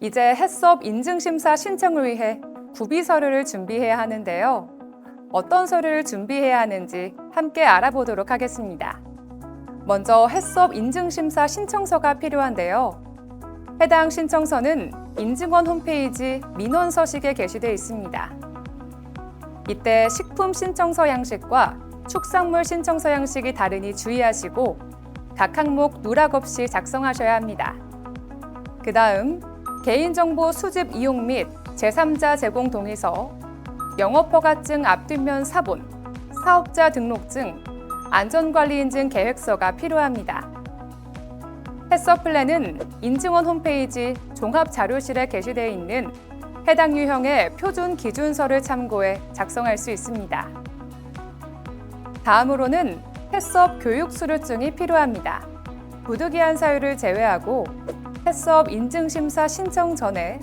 이제 해썹 인증심사 신청을 위해 구비 서류를 준비해야 하는데요. 어떤 서류를 준비해야 하는지 함께 알아보도록 하겠습니다. 먼저 해썹 인증심사 신청서가 필요한데요. 해당 신청서는 인증원 홈페이지 민원 서식에 게시돼 있습니다. 이때 식품 신청서 양식과 축산물 신청서 양식이 다르니 주의하시고 각 항목 누락 없이 작성하셔야 합니다. 그 다음 개인정보 수집 이용 및 제3자 제공 동의서, 영업허가증 앞뒷면 사본, 사업자 등록증, 안전관리인증 계획서가 필요합니다. 해서 플랜은 인증원 홈페이지 종합자료실에 게시되어 있는 해당 유형의 표준 기준서를 참고해 작성할 수 있습니다. 다음으로는 해썹 교육 수료증이 필요합니다. 부득이한 사유를 제외하고 해썹 인증심사 신청 전에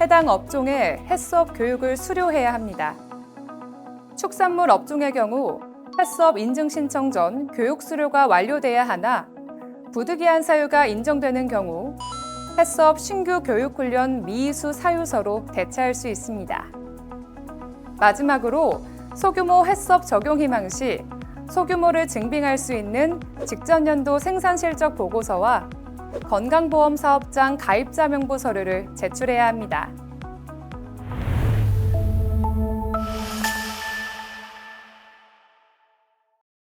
해당 업종의 해썹 교육을 수료해야 합니다. 축산물 업종의 경우 해썹 인증 신청 전 교육 수료가 완료돼야 하나 부득이한 사유가 인정되는 경우 해썹 신규 교육훈련 미이수 사유서로 대체할 수 있습니다. 마지막으로 소규모 해썹 적용 희망 시 소규모를 증빙할 수 있는 직전 연도 생산 실적 보고서와 건강보험 사업장 가입자 명부 서류를 제출해야 합니다.